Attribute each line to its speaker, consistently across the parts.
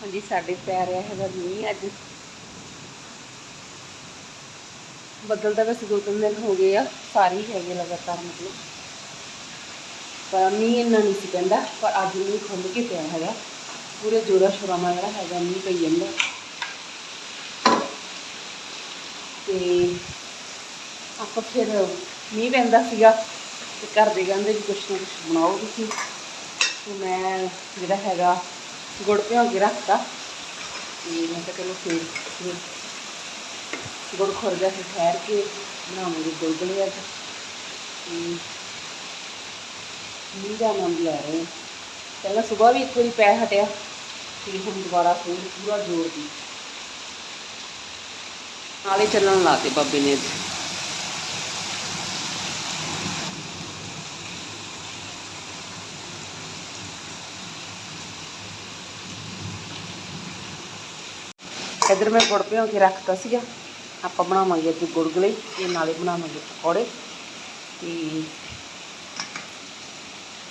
Speaker 1: ਹਾਂਜੀ, ਸਾਡੇ ਪੈ ਰਿਹਾ ਹੈਗਾ ਮੀਂਹ ਅੱਜ। ਬੱਦਲ ਤਾਂ ਵੈਸੇ ਦੋ ਤਿੰਨ ਦਿਨ ਹੋ ਗਏ ਆ, ਸਾਰੇ ਹੈਗੇ ਲਗਾਤਾਰ ਮਤਲਬ। ਪਰ ਮੀਂਹ ਇੰਨਾ ਨਹੀਂ ਸੀ ਪੈਂਦਾ, ਪਰ ਅੱਜ ਮੀਂਹ ਖੁੱਲ ਕੇ ਪਿਆ ਹੈਗਾ। ਪੂਰੇ ਜੋਰਾ ਸ਼ੋਰਾ ਨਾਲ ਜਿਹੜਾ ਹੈਗਾ ਮੀਂਹ ਪਈ ਜਾਂਦਾ। ਤੇ ਆਪਾਂ ਫਿਰ ਮੀਂਹ ਪੈਂਦਾ ਸੀਗਾ ਤੇ ਘਰ ਦੇ ਕਹਿੰਦੇ ਵੀ ਕੁਛ ਨਾ ਕੁਛ ਬਣਾਓ ਤੁਸੀਂ। ਤੇ ਮੈਂ ਜਿਹੜਾ ਹੈਗਾ ਗੁੜ ਭਿਓ ਕੇ ਰੱਖਤਾ। ਤੇ ਮੈਂ ਕਿਹਾ ਚਲੋ ਫੇਰ, ਫਿਰ ਗੁੜ ਖੁਰ ਗਿਆ ਫਿਰ ਠਹਿਰ ਕੇ ਬਣਾਵਾਂਗੇ ਗੁਲਗੁਲੇ ਅੱਜ। ਤੇ ਮੀਂਹ ਦਾ ਲੈ ਰਹੇ ਪਹਿਲਾਂ ਸਵੇਰ ਵੀ ਇੱਕ ਵਾਰੀ ਪੈ ਹਟਿਆ, ਤੇ ਹੁਣ ਦੁਬਾਰਾ ਫਿਰ ਪੂਰਾ ਜ਼ੋਰ ਦੀ। ਨਾਲੇ ਚੱਲਣ ਲਾਤੇ ਬਾਬੇ ਨੇ। ਇੱਧਰ ਮੈਂ ਗੁੜ ਭਿਓ ਕੇ ਰੱਖਤਾ ਸੀਗਾ। ਆਪਾਂ ਬਣਾਵਾਂਗੇ ਅੱਜ ਗੁਲਗੁਲੇ ਤੇ ਨਾਲੇ ਬਣਾਵਾਂਗੇ ਪਕੌੜੇ। ਤੇ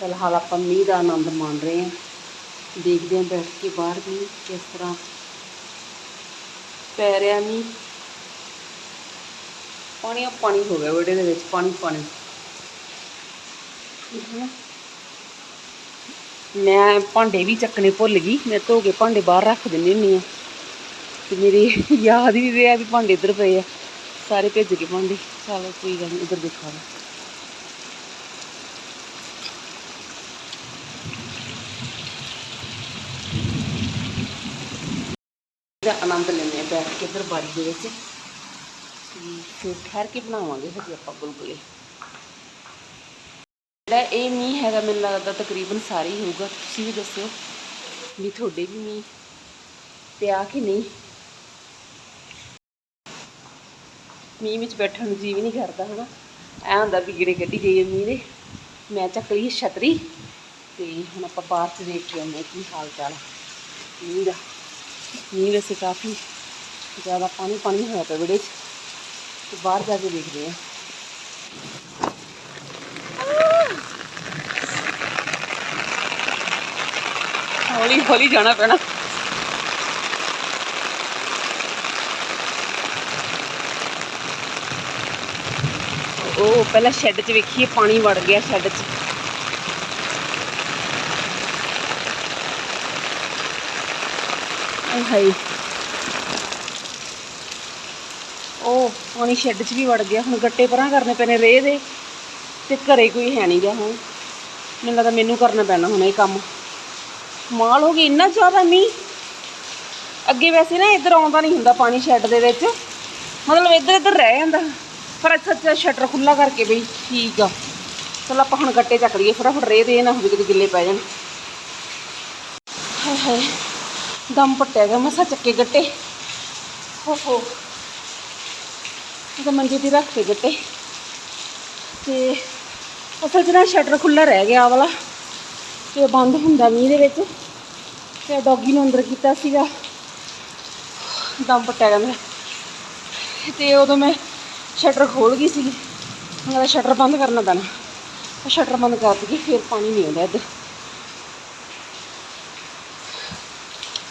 Speaker 1: ਫਿਲਹਾਲ ਆਪਾਂ ਮੀਂਹ ਦਾ ਆਨੰਦ ਮਾਣ ਰਹੇ ਹਾਂ। ਦੇਖਦੇ ਹਾਂ ਬੈਠ ਕੇ ਬਾਹਰ ਵੀ ਕਿਸ ਤਰ੍ਹਾਂ ਪੈ ਰਿਹਾ ਮੀਂਹ। ਪਾਣੀ ਆ, ਪਾਣੀ ਹੋ ਗਿਆ ਵਿਹੜੇ ਦੇ ਵਿੱਚ, ਪਾਣੀ ਪਾਣੀ। ਮੈਂ ਭਾਂਡੇ ਵੀ ਚੱਕਣੇ ਭੁੱਲ ਗਈ, ਮੈਂ ਧੋ ਕੇ ਭਾਂਡੇ ਬਾਹਰ ਰੱਖ ਦਿੰਦੀ ਹੁੰਦੀ ਆ। ਤੇ ਮੇਰੀ ਯਾਦ ਹੀ ਰਿਹਾ ਵੀ ਭਾਂਡੇ ਇੱਧਰ ਪਏ ਆ। ਸਾਰੇ ਭੇਜ ਕੇ ਭਾਂਡੇ। ਚਲੋ ਕੋਈ ਗੱਲ ਨਹੀਂ ਇੱਧਰ ਦਿਖਾ। ਦਾ ਆਨੰਦ ਲੈਂਦੇ ਆ ਬੈਠ ਕੇ ਇੱਧਰ ਬਾਰੀ ਦੇ ਵਿੱਚ। ਫਿਰ ਠਹਿਰ ਕੇ ਬਣਾਵਾਂਗੇ ਫਿਰ ਆਪਾਂ ਗੁਲਗੁਲੇ। ਜਿਹੜਾ ਇਹ ਮੀਂਹ ਹੈਗਾ, ਮੈਨੂੰ ਲੱਗਦਾ ਤਕਰੀਬਨ ਸਾਰੇ ਹੀ ਹੋਊਗਾ। ਤੁਸੀਂ ਵੀ ਦੱਸਿਓ ਵੀ ਤੁਹਾਡੇ ਵੀ ਮੀਂਹ ਪਿਆ ਕਿ ਨਹੀਂ? ਮੀਂਹ ਵਿੱਚ ਬੈਠਣ ਨੂੰ ਜੀ ਵੀ ਨਹੀਂ ਕਰਦਾ ਹਨਾ। ਐ ਹੁੰਦਾ ਵੀ ਗੇੜੇ ਕੱਢੀ ਜਾਈਏ ਮੀਂਹ ਦੇ। ਮੈਂ ਚੱਕ ਲਈ ਛਤਰੀ ਤੇ ਹੁਣ ਆਪਾਂ ਬਾਹਰ ਚ ਦੇਖ ਕੇ ਆਉਂਦੇ ਕੀ ਹਾਲ ਚਾਲ ਮੀਂਹ ਦਾ। ਮੀਂਹ ਵੈਸੇ ਕਾਫੀ ਜ਼ਿਆਦਾ ਪਾਣੀ ਪਾਣੀ ਹੋਇਆ ਪਿਆ ਵਿੜੇ 'ਚ। ਤੇ ਬਾਹਰ ਜਾ ਕੇ ਦੇਖਦੇ ਹਾਂ। ਹੌਲੀ ਹੌਲੀ ਜਾਣਾ ਪੈਣਾ। ਉਹ ਪਹਿਲਾਂ ਸ਼ੈੱਡ 'ਚ ਵੇਖੀਏ, ਪਾਣੀ ਵੜ ਗਿਆ ਸ਼ੈੱਡ 'ਚ। ਆਏ ਉਹ ਪਾਣੀ ਸ਼ੈੱਡ 'ਚ ਵੀ ਵੜ ਗਿਆ। ਹੁਣ ਗੱਟੇ ਪਰਾਂ ਕਰਨੇ ਪੈਣੇ ਰੇਹ ਦੇ, ਤੇ ਘਰੇ ਕੋਈ ਹੈ ਨਹੀਂ ਗਿਆ ਹੁਣ। ਮੈਨੂੰ ਲੱਗਦਾ ਮੈਨੂੰ ਕਰਨਾ ਪੈਣਾ ਹੁਣ ਇਹ ਕੰਮ। ਮਾਲ ਹੋ ਗਈ, ਇੰਨਾ ਜ਼ਿਆਦਾ ਮੀਂਹ। ਅੱਗੇ ਵੈਸੇ ਨਾ ਇੱਧਰ ਆਉਂਦਾ ਨਹੀਂ ਹੁੰਦਾ ਪਾਣੀ ਸ਼ੈੱਡ ਦੇ ਵਿੱਚ। ਮਤਲਬ ਇੱਧਰ ਇੱਧਰ ਰਹਿ ਜਾਂਦਾ। ਪਰ ਅੱਛਾ ਅੱਛਾ ਸ਼ਟਰ ਖੁੱਲਾ ਕਰਕੇ ਬਈ, ਠੀਕ ਆ। ਚਲ ਆਪਾਂ ਹੁਣ ਗੱਟੇ ਚੱਕ ਲਈਏ, ਫਟਾਫਟ ਰੇਹ ਦੇ ਨਾ ਹੋਵੇ ਕਿਤੇ ਗਿੱਲੇ ਪੈ ਜਾਣ। ਹਾਏ ਹਾਏ, ਦਮ ਪੱਟਿਆ ਗਿਆ, ਮਸਾ ਚੱਕੇ ਗੱਟੇ। ਹੋ ਹੋ ਤਾਂ ਮੰਜੇ ਤੇ ਰੱਖ ਕੇ ਗੱਟੇ। ਤੇ ਅਸਲ 'ਚ ਨਾ ਸ਼ਟਰ ਖੁੱਲਾ ਰਹਿ ਗਿਆ ਵਾਲਾ, ਤੇ ਬੰਦ ਹੁੰਦਾ ਮੀਂਹ ਦੇ ਵਿੱਚ। ਤੇ ਡੌਗੀ ਨੂੰ ਅੰਦਰ ਕੀਤਾ ਸੀਗਾ। ਦਮ ਪੱਟਿਆ ਗਿਆ ਮੇਰਾ। ਤੇ ਉਦੋਂ ਮੈਂ ਸ਼ਟਰ ਖੋਲ ਗਈ ਸੀਗੀ। ਹੁਣ ਸ਼ਟਰ ਬੰਦ ਕਰਨਾ ਪੈਣਾ। ਉਹ ਸ਼ਟਰ ਬੰਦ ਕਰ ਦਈਏ ਫਿਰ ਪਾਣੀ ਨਹੀਂ ਆਉਂਦਾ ਇੱਧਰ।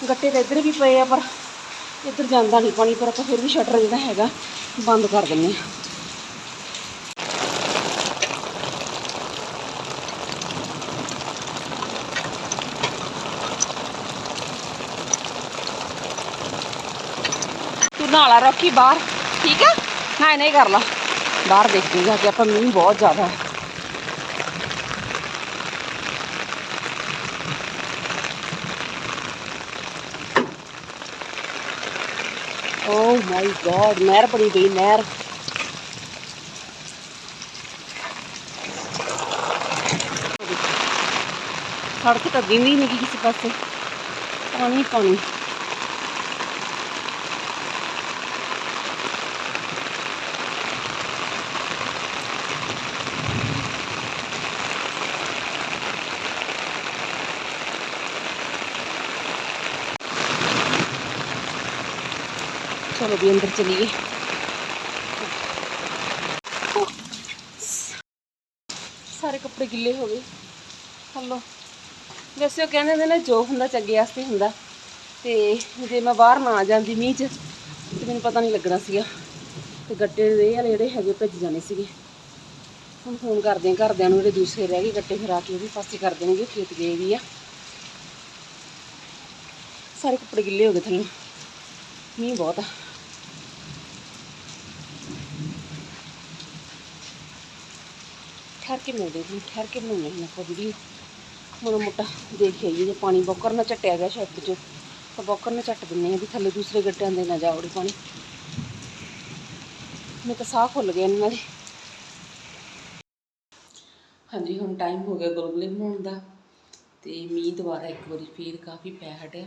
Speaker 1: ਗੱਟੇ ਤਾਂ ਇੱਧਰ ਵੀ ਪਏ ਆ, ਪਰ ਇੱਧਰ ਜਾਂਦਾ ਨਹੀਂ ਪਾਣੀ, ਪਰ ਆਪਾਂ ਫਿਰ ਵੀ ਸ਼ਟਰ ਜਿਹੜਾ ਹੈਗਾ, ਬੰਦ ਕਰ ਦਿੰਦੇ ਹਾਂ। ਤੂੰ ਨਾਲਾ ਰੱਖੀ ਬਾਹਰ, ਠੀਕ ਆ? ਹਾਂ ਨਹੀਂ ਕਰ ਲਾ ਬਾਹਰ ਦੇਖਦੇ ਜਾ ਕੇ ਆਪਾਂ ਮੀਂਹ ਬਹੁਤ ਜ਼ਿਆਦਾ ਹੈ ਓ ਮਾਈ ਗॉड ਨਹਿਰ ਬਣੀ ਗਈ ਨਹਿਰ ਸੜਕ ਤਾਂ ਦਿੰਦੀ ਨਹੀਂ ਕਿਸੇ ਪਾਸੇ ਪਾਣੀ ਪਾਣੀ ਚਲੋ ਵੀ ਅੰਦਰ ਚਲੀਏ। ਸਾਰੇ ਕੱਪੜੇ ਗਿੱਲੇ ਹੋ ਗਏ। ਹਲੋ। ਵੈਸੇ ਉਹ ਕਹਿੰਦੇ ਨੇ ਨਾ, ਜੋ ਹੁੰਦਾ ਚੰਗੇ ਵਾਸਤੇ ਹੁੰਦਾ। ਤੇ ਜੇ ਮੈਂ ਬਾਹਰ ਨਾ ਆ ਜਾਂਦੀ ਮੀਂਹ 'ਚ, ਤੇ ਮੈਨੂੰ ਪਤਾ ਨਹੀਂ ਲੱਗਣਾ ਸੀਗਾ। ਤੇ ਗੱਟੇ ਦੇ ਵਾਲੇ ਜਿਹੜੇ ਹੈਗੇ ਭੱਜ ਜਾਣੇ ਸੀਗੇ। ਹੁਣ ਫੋਨ ਕਰਦੇ ਆ, ਘਰਦਿਆਂ ਨੂੰ ਜਿਹੜੇ ਦੂਸਰੇ ਰਹਿ ਗਏ, ਗੱਟੇ ਫਿਰ ਆ ਕੇ ਉਹ ਵੀ ਪਾਸੇ ਕਰ ਦੇਣਗੇ, ਖੇਤ ਗਏ ਵੀ ਆ। ਸਾਰੇ ਕੱਪੜੇ ਗਿੱਲੇ ਹੋ ਗਏ ਥੱਲੇ। ਮੀਂਹ ਬਹੁਤ ਆ। ਠਹਿਰ ਕੇ ਮਿਲਦੇ ਹਾਂ ਠਹਿਰ ਕੇ ਬਣਾਉਂਦੇ ਹਾਂ ਆਪਾਂ ਵੀਡੀਓ। ਮਾੜਾ ਮੋਟਾ ਦੇਖ ਆਈਏ ਜੇ ਪਾਣੀ ਬੋਕਰ ਨਾਲ ਝੱਟਿਆ ਗਿਆ ਸ਼ੈੱਡ 'ਚ ਤਾਂ ਬੋਕਰ ਨਾਲ ਝੱਟ ਦਿੰਦੇ ਆ ਵੀ ਥੱਲੇ ਦੂਸਰੇ ਗੱਡਿਆਂ ਦੇ ਨਾ ਜਾਵੜੇ ਪਾਣੀ। ਮੈਂ ਤਾਂ ਸਾਹ ਖੁੱਲ ਗਿਆ ਇਹਨਾਂ ਦੇ। ਹਾਂਜੀ ਹੁਣ ਟਾਈਮ ਹੋ ਗਿਆ ਗੁਲਗੁਲੇ ਬਣਾਉਣ ਦਾ ਤੇ ਮੀਂਹ ਦੁਬਾਰਾ ਇੱਕ ਵਾਰੀ ਫੇਰ ਕਾਫੀ ਪੈ ਹਟਿਆ।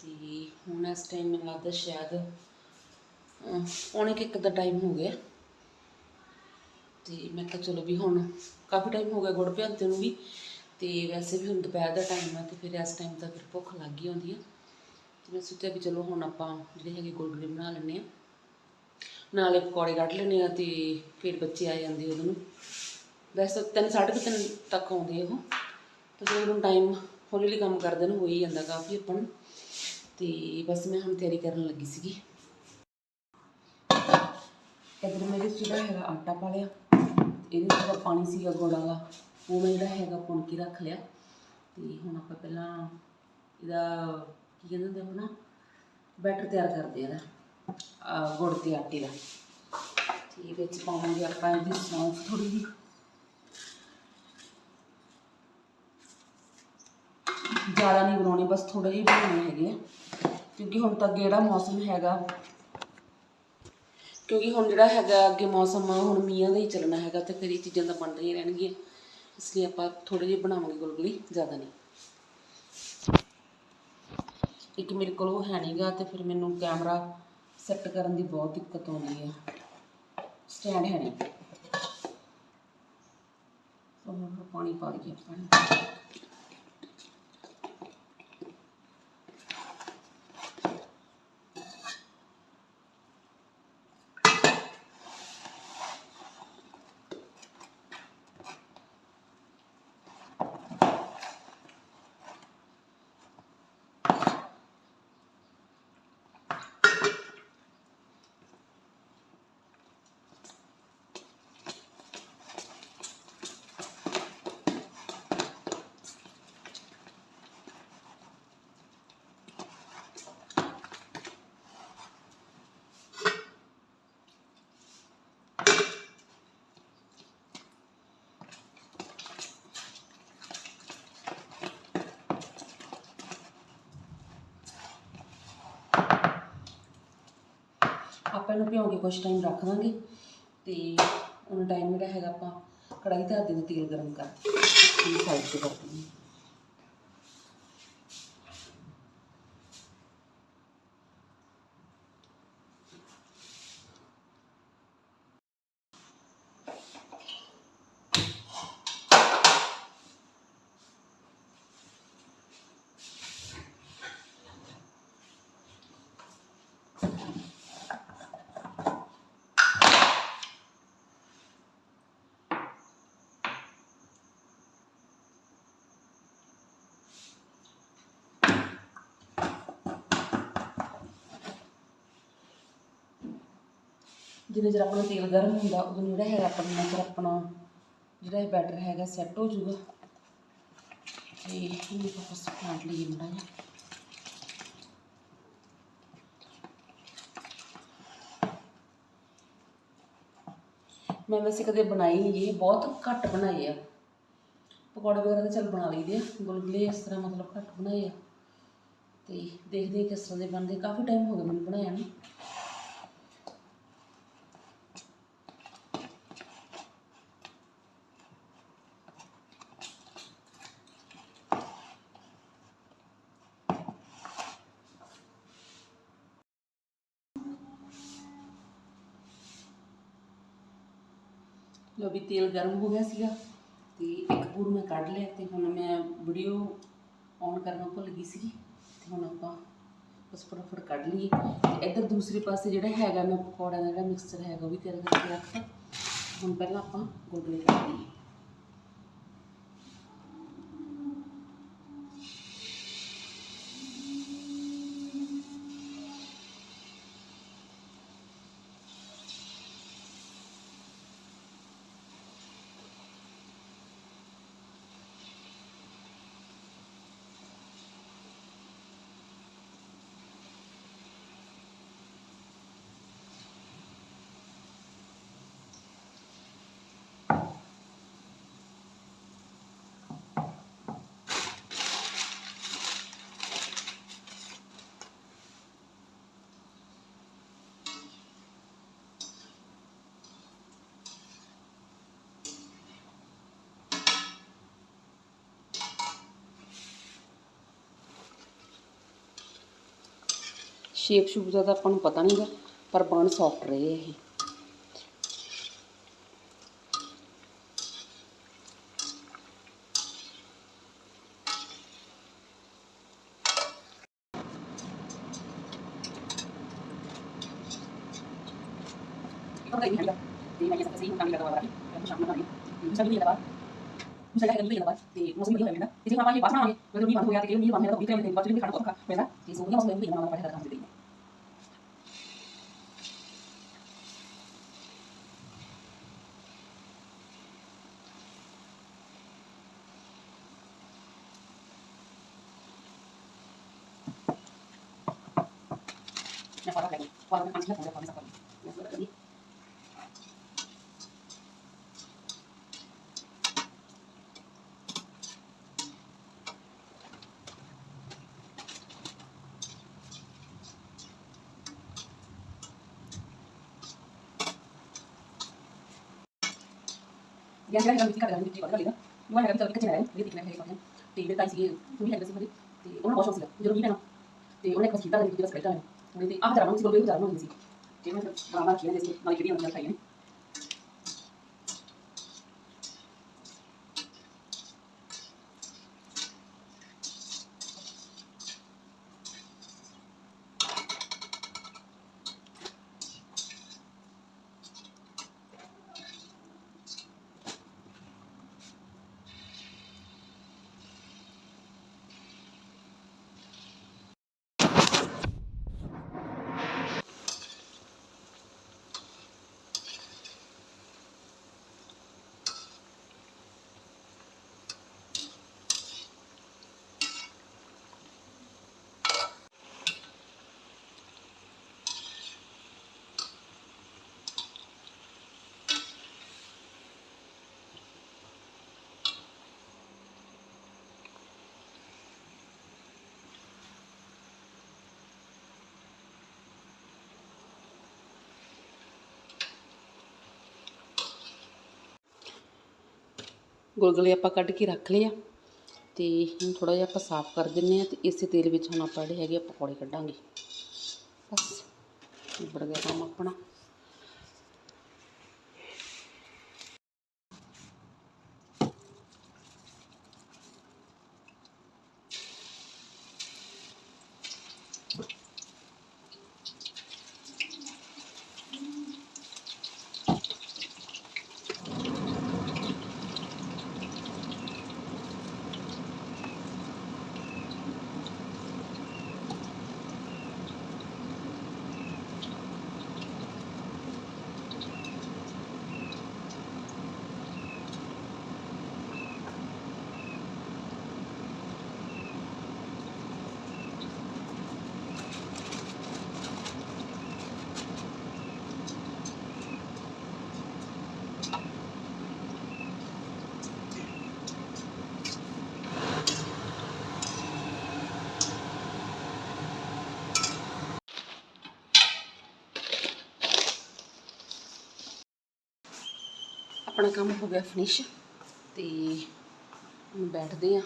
Speaker 1: ਤੇ ਹੁਣ ਇਸ ਟਾਈਮ ਮੈਨੂੰ ਲੱਗਦਾ ਸ਼ਾਇਦ ਅਹ, ਪੌਣੇ ਕੁ ਇੱਕ ਦਾ ਟਾਈਮ ਹੋ ਗਿਆ। ਤੇ ਮੈਂ ਕਿਹਾ ਚਲੋ ਵੀ ਹੁਣ ਕਾਫੀ ਟਾਈਮ ਹੋ ਗਿਆ ਗੁੜ ਭਿਉਂਦੇ ਨੂੰ ਵੀ, ਤੇ ਵੈਸੇ ਵੀ ਹੁਣ ਦੁਪਹਿਰ ਦਾ ਟਾਈਮ ਆ ਤੇ ਫਿਰ ਇਸ ਟਾਈਮ ਤਾਂ ਫਿਰ ਭੁੱਖ ਲੱਗ ਹੀ ਆਉਂਦੀ ਆ। ਤੇ ਮੈਂ ਸੋਚਿਆ ਵੀ ਚਲੋ ਹੁਣ ਆਪਾਂ ਜਿਹੜੇ ਹੈਗੇ ਗੁਲਗੁਲੇ ਬਣਾ ਲੈਂਦੇ ਆ। ਨਾਲੇ ਪਕੌੜੇ ਕੱਢ ਲੈਂਦੇ ਆ ਤੇ ਫਿਰ ਬੱਚੇ ਆ ਜਾਂਦੇ ਉਹਨੂੰ। ਵੈਸੇ ਤਾਂ ਤਿੰਨ ਸਾਢੇ ਕੁ ਤਿੰਨ ਤੱਕ ਆਉਂਦੇ ਉਹ। ਤੇ ਫਿਰ ਉਹਨੂੰ ਟਾਈਮ ਹੌਲੀ ਹੌਲੀ ਕੰਮ ਕਰਦੇ ਨੂੰ ਹੋ ਹੀ ਜਾਂਦਾ ਕਾਫੀ ਆਪਾਂ ਨੂੰ। ਤੇ ਬਸ ਮੈਂ ਹੁਣ ਤਿਆਰੀ ਕਰਨ ਲੱਗੀ ਸੀਗੀ। ਇਧਰ ਮੇਰੇ ਜਿਹੜਾ ਹੈਗਾ ਆਟਾ ਪਾ ਲਿਆ। ਇਹਦੇ ਵਿੱਚ ਜਿਹੜਾ ਪਾਣੀ ਸੀਗਾ ਗੁੜ ਦਾ, ਉਹ ਮੈਂ ਜਿਹੜਾ ਹੈਗਾ ਪੁਣ ਕੇ ਰੱਖ ਲਿਆ। ਤੇ ਹੁਣ ਆਪਾਂ ਪਹਿਲਾਂ ਇਹਦਾ ਕੀ ਕਹਿੰਦੇ ਹੁੰਦੇ ਆਪਣਾ ਬੈਟਰ ਤਿਆਰ ਕਰਦੇ ਆ ਇਹਦਾ ਗੁੜ ਤੇ ਆਟੇ ਦਾ। ਤੇ ਵਿੱਚ ਪਾਵਾਂਗੇ ਆਪਾਂ ਇਹਦੀ ਸੌਂਫ ਥੋੜੀ ਜਿਹੀ। ਜ਼ਿਆਦਾ ਨਹੀਂ ਬਣਾਉਣੀ, ਬਸ ਥੋੜੇ ਜਿਹੇ ਬਣਾਉਣੇ ਹੈਗੇ ਆ, ਕਿਉਂਕਿ ਹੁਣ ਤਾਂ ਜਿਹੜਾ ਮੌਸਮ ਹੈਗਾ। ਕਿਉਂਕਿ ਹੁਣ ਜਿਹੜਾ ਹੈਗਾ ਅੱਗੇ ਮੌਸਮ ਆ, ਹੁਣ ਮੀਂਹਾਂ ਦਾ ਹੀ ਚੱਲਣਾ ਹੈਗਾ, ਤੇ ਫਿਰ ਇਹ ਚੀਜ਼ਾਂ ਤਾਂ ਬਣਦੀਆਂ ਹੀ ਰਹਿਣਗੀਆਂ। ਇਸ ਲਈ ਆਪਾਂ ਥੋੜੇ ਜਿਹੇ ਬਣਾਵਾਂਗੇ ਗੁਲਗੁਲੇ, ਜ਼ਿਆਦਾ ਨਹੀਂ। ਇੱਕ ਮੇਰੇ ਕੋਲ ਉਹ ਹੈ ਨਹੀਂਗਾ, ਤੇ ਫਿਰ ਮੈਨੂੰ ਕੈਮਰਾ ਸੈੱਟ ਕਰਨ ਦੀ ਬਹੁਤ ਦਿੱਕਤ ਆਉਂਦੀ ਹੈ ਸਟੈਂਡ ਹੈ ਨਹੀਂ। ਸੋ ਹੁਣ ਪਾਣੀ ਪਾ ਦਈਏ ਪਾਣੀ ਆਪਾਂ ਇਹਨੂੰ ਭਿਉਂ ਕੇ ਕੁਝ ਟਾਈਮ ਰੱਖ ਦਾਂਗੇ ਤੇ ਉਹਨਾਂ ਟਾਈਮ ਜਿਹੜਾ ਹੈਗਾ ਆਪਾਂ ਕੜਾਈ ਧਰ ਦੇਣੀ ਤੇਲ ਗਰਮ ਕਰ। ਇਹ ਸਾਈਡ ਤੇ ਕਰ ਦੇਣੀ ਜਿੰਨੇ ਚਿਰ ਆਪਣਾ ਤੇਲ ਗਰਮ ਹੁੰਦਾ, ਉਦੋਂ ਜਿਹੜਾ ਹੈਗਾ ਆਪਣਾ ਚਿਰ ਆਪਣਾ ਜਿਹੜਾ ਇਹ ਬੈਟਰ ਹੈਗਾ ਸੈੱਟ ਹੋ ਜਾਊਗਾ। ਤੇ ਇਹਨੂੰ ਆਪਾਂ ਬਸ ਲਈਏ ਮੜਾ ਜਿਹਾ। ਮੈਂ ਵੈਸੇ ਕਦੇ ਬਣਾਈ ਨਹੀਂ ਇਹ ਬਹੁਤ ਘੱਟ ਬਣਾਏ ਆ। ਪਕੌੜੇ ਵਗੈਰਾ ਤਾਂ ਚੱਲ ਬਣਾ ਲਈਦੇ ਆ, ਗੁਲਗੁਲੇ ਇਸ ਤਰ੍ਹਾਂ ਮਤਲਬ ਘੱਟ ਬਣਾਏ ਆ। ਤੇ ਦੇਖਦੇ ਕਿਸ ਤਰ੍ਹਾਂ ਦੇ ਬਣਦੇ ਕਾਫੀ ਟਾਈਮ ਹੋ ਗਿਆ ਮੈਨੂੰ ਬਣਾਇਆ ਨੂੰ। ਲੋ ਵੀ ਤੇਲ ਗਰਮ ਹੋ ਗਿਆ ਸੀਗਾ ਤੇ ਇੱਕ ਪੂਰ ਮੈਂ ਕੱਢ ਲਿਆ ਤੇ ਹੁਣ ਮੈਂ ਵੀਡੀਓ ਔਨ ਕਰਨਾ ਭੁੱਲ ਗਈ ਸੀਗੀ ਤੇ ਹੁਣ ਆਪਾਂ ਬਸ ਫਟਾਫਟ ਕੱਢ ਲਈਏ। ਤੇ ਇੱਧਰ ਦੂਸਰੇ ਪਾਸੇ ਜਿਹੜਾ ਹੈਗਾ ਮੈਂ ਪਕੌੜਿਆਂ ਦਾ ਜਿਹੜਾ ਮਿਕਸਚਰ ਹੈਗਾ ਉਹ ਵੀ ਤਿਆਰ ਕਰਕੇ ਰੱਖਤਾ। ਹੁਣ ਪਹਿਲਾਂ ਆਪਾਂ ਗੁਲਗੁਲੇ ਕੱਢ ਲਈਏ। ਸ਼ੇਪ ਸ਼ੂਪ ਦਾ ਤਾਂ ਆਪਾਂ ਨੂੰ ਪਤਾ ਨਹੀਂਗਾ ਪਰ ਬਣ ਸੌਫਟ ਰਹੇ ਇਹ
Speaker 2: không thấy gì cả thì mày sẽ phải xem tăng là cái cái sản phẩm này thì sao như là bạn không sai cái cái là bạn thì nó sẽ bị hơi đó thì chúng ta bao nhiêu quá sao rồi như bạn thôi పొలం లేదు పొలం మంచిగా orang kita ਤੇ ਜਿਹੜਾ ਸਕੈਟਾ ਨੇ ਉਹਨੇ ਤੇ ਆਹ ਜਰਾ ਨੂੰ ਸੀ ਬੋਲਦੇ ਜਰਾ ਨੂੰ ਸੀ ਤੇ ਮੈਂ ਬਰਾਬਰ ਖੇਡ ਦੇ ਸੀ
Speaker 1: ਗੁਲਗੁਲੇ ਆਪਾਂ ਕੱਢ ਕੇ ਰੱਖ ਲਏ ਆ ਤੇ ਹੁਣ ਥੋੜਾ ਜਿਹਾ ਆਪਾਂ ਸਾਫ਼ ਕਰ ਦਿੰਨੇ ਆ ਤੇ ਇਸੇ ਤੇਲ ਵਿੱਚ ਹੁਣ ਆਪਾਂ ਜਿਹੜੇ ਹੈਗੇ ਆ ਪਕੌੜੇ ਕੱਢਾਂਗੇ। ਬਸ ਨਿਬੜ ਗਿਆ ਕੰਮ ਆਪਣਾ। ਆਪਣਾ ਕੰਮ ਹੋ ਗਿਆ ਫਿਨਿਸ਼ ਤੇ ਹੁਣ ਬੈਠਦੇ ਆ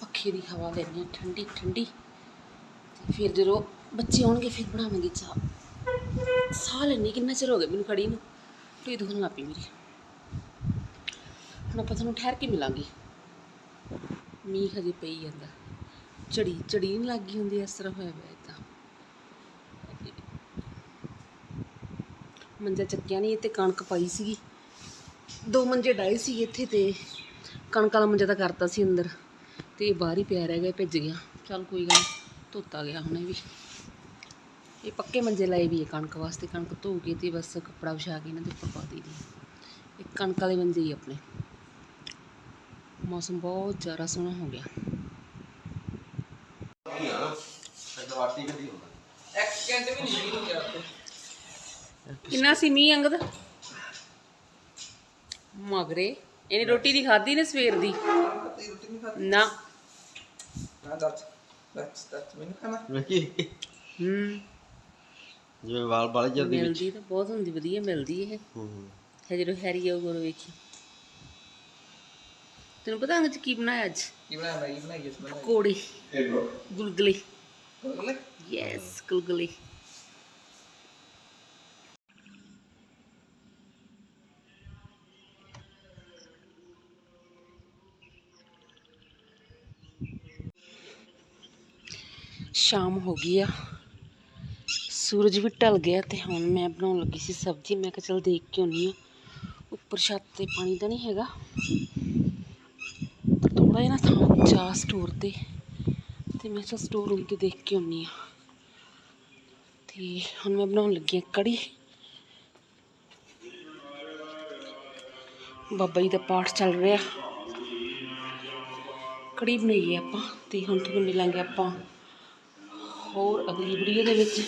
Speaker 1: ਪੱਖੇ ਦੀ ਹਵਾ ਲੈਣੀ ਆ ਠੰਡੀ ਠੰਡੀ। ਤੇ ਫਿਰ ਜਦੋਂ ਬੱਚੇ ਆਉਣਗੇ, ਫਿਰ ਬਣਾਵਾਂਗੇ ਚਾਹ। ਸਾਹ ਲੈਣੀ ਕਿੰਨਾ ਚਿਰ ਹੋ ਗਿਆ ਮੈਨੂੰ ਖੜੀ ਨੂੰ? ਢਿੱਡ ਦੁਖਣ ਲੱਗ ਪਈ ਮੇਰੀ। ਹੁਣ ਆਪਾਂ ਤੁਹਾਨੂੰ ਠਹਿਰ ਕੇ ਮਿਲਾਂਗੇ। ਮੀਂਹ ਹਜੇ ਪਈ ਜਾਂਦਾ। ਝੜੀ ਝੜੀ ਨਹੀਂ ਲੱਗੀ ਹੁੰਦੀ, ਇਸ ਤਰ੍ਹਾਂ ਹੋਇਆ ਪਿਆ ਇਦਾਂ। ਮੰਜਾ ਚੱਕਿਆ ਨਹੀਂ ਤੇ ਕਣਕ ਪਾਈ ਸੀਗੀ। ਦੋ ਮੰਜੇ ਡਾਏ ਸੀ ਇੱਥੇ ਤੇ ਕਣਕ ਵਾਲਾ ਮੰਜਾ ਤਾਂ ਕਰਤਾ ਸੀ ਅੰਦਰ ਤੇ ਇਹ ਬਾਹਰ ਹੀ ਪਿਆ ਰਹਿ ਗਿਆ ਭਿੱਜ ਗਿਆ। ਚੱਲ ਕੋਈ ਗੱਲ ਧੋਤਾ ਗਿਆ ਹੁਣੇ ਵੀ। ਇਹ ਪੱਕੇ ਮੰਜੇ ਲਾਏ ਵੀ ਹੈ ਕਣਕ ਵਾਸਤੇ ਕਣਕ ਧੋ ਕੇ ਤੇ ਬਸ ਕੱਪੜਾ ਵਿਛਾ ਕੇ ਇਹਨਾਂ ਦੇ ਉੱਪਰ ਪਾ ਦਈਦੀ ਇਹ ਕਣਕ ਵਾਲੇ ਮੰਜੇ ਹੀ ਆਪਣੇ। ਮੌਸਮ ਬਹੁਤ ਜ਼ਿਆਦਾ ਸੋਹਣਾ ਹੋ ਗਿਆ। ਕਿੰਨਾ ਸੀ ਮੀਂਹ ਅੰਗਦ? ਮਗਰੇ। ਇਹਨੇ ਰੋਟੀ ਦੀ ਖਾਧੀ ਨੇ ਸਵੇਰ ਦੀ? ਨਾ।
Speaker 3: dat, dat, dat ਮੈਨੂੰ ਖਾਣਾ।
Speaker 4: ਵੇਖੀ
Speaker 1: ਹੂੰ।
Speaker 4: ਜਿਵੇਂ ਵਾਲ ਬਾਲੇ ਜਲਦੀ ਵਿੱਚ।
Speaker 1: ਮਿਲਦੀ ਤਾਂ ਬਹੁਤ ਹੁੰਦੀ ਵਧੀਆ ਮਿਲਦੀ ਇਹ।
Speaker 4: ਹੂੰ
Speaker 1: ਹੈ। ਜਦੋਂ ਹੈਰੀ ਆਊ ਗੋਰ ਵੇਖੀ। ਤੈਨੂੰ ਪਤਾ ਅੰਗ ਚ ਕੀ ਬਣਾਇਆ ਅੱਜ?
Speaker 3: ਕੀ ਬਣਾਇਆ? ਮੈਂ ਕੀ ਬਣਾਈ ਇਸ ਬਣਾਈ
Speaker 1: ਕੋੜੇ ਗੁਲਗਲੇ? ਯੈਸ ਗੁਲਗੁਲੇ। ਸ਼ਾਮ ਹੋ ਗਈ ਆ। ਸੂਰਜ ਵੀ ਢਲ ਗਿਆ ਤੇ ਹੁਣ ਮੈਂ ਬਣਾਉਣ ਲੱਗੀ ਸੀ ਸਬਜ਼ੀ। ਮੈਂ ਕਿਹਾ ਚਲ ਦੇਖ ਕੇ ਆਉਣੀ ਆ। ਉੱਪਰ ਛੱਤ ਤੇ ਪਾਣੀ ਤਾਂ ਨਹੀਂ ਹੈਗਾ। ਥੋੜਾ ਜਿਹਾ ਨਾ ਥਾਂ ਚਾ ਸਟੋਰ ਤੇ। ਤੇ ਮੈਂ ਚਲ ਸਟੋਰ ਰੂਮ ਤੇ ਦੇਖ ਕੇ ਆਉਣੀ ਆ। ਤੇ ਹੁਣ ਮੈਂ ਬਣਾਉਣ ਲੱਗੀ ਆ ਕੜੀ। ਬਾਬਾ ਜੀ ਦਾ ਪਾਠ ਚੱਲ ਰਿਹਾ। ਕੜੀ ਬਣਾਈ ਆਪਾਂ ਤੇ ਹੁਣ ਤੁਹਾਨੂੰ ਮਿਲਾਂਗੇ ਆਪਾਂ। ਹੋਰ ਅਗਲੀ ਵੀਡੀਓ ਦੇ ਵਿੱਚ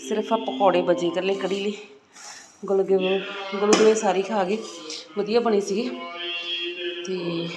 Speaker 1: ਸਿਰਫ ਆ ਪਕੌੜੇ ਬਚੇ ਇਕੱਲੇ ਕੜੀ ਲਈ। ਗੁਲਗੁਲੇ ਗੁਲਗੁਲੇ ਸਾਰੇ ਖਾ ਗਏ ਵਧੀਆ ਬਣੇ ਸੀਗੇ। ਤੇ